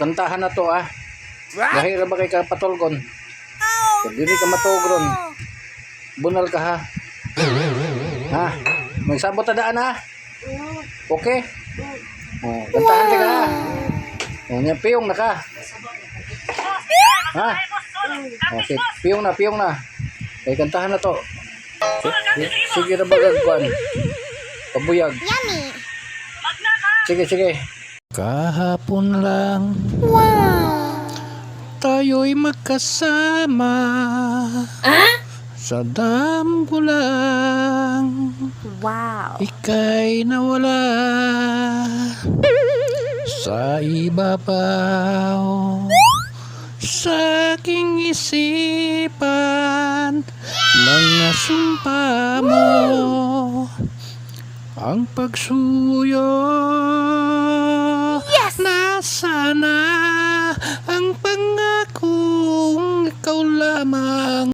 Kantahan na to ah. Dahil ba kay ka patulgon? Kung dili ka matugron. Bunal ka ha. Ha? Magsabot na daan ha. Okay? Oh, kantahan ka ha. Oh, nya piyong na ka. Ha? Oh, sige, piyong na, piyong na. Kay kantahan na to. Sige, na bagag kwan. Pabuyag. Yummy. Sige, sige. Kahapon lang. Tayo'y magkasama. Sa dambulang Wow. Ika'y nawala. Sa ibabaw Sa aking isipan Mga sumpa mo. Ang pagsuyo ikaw lamang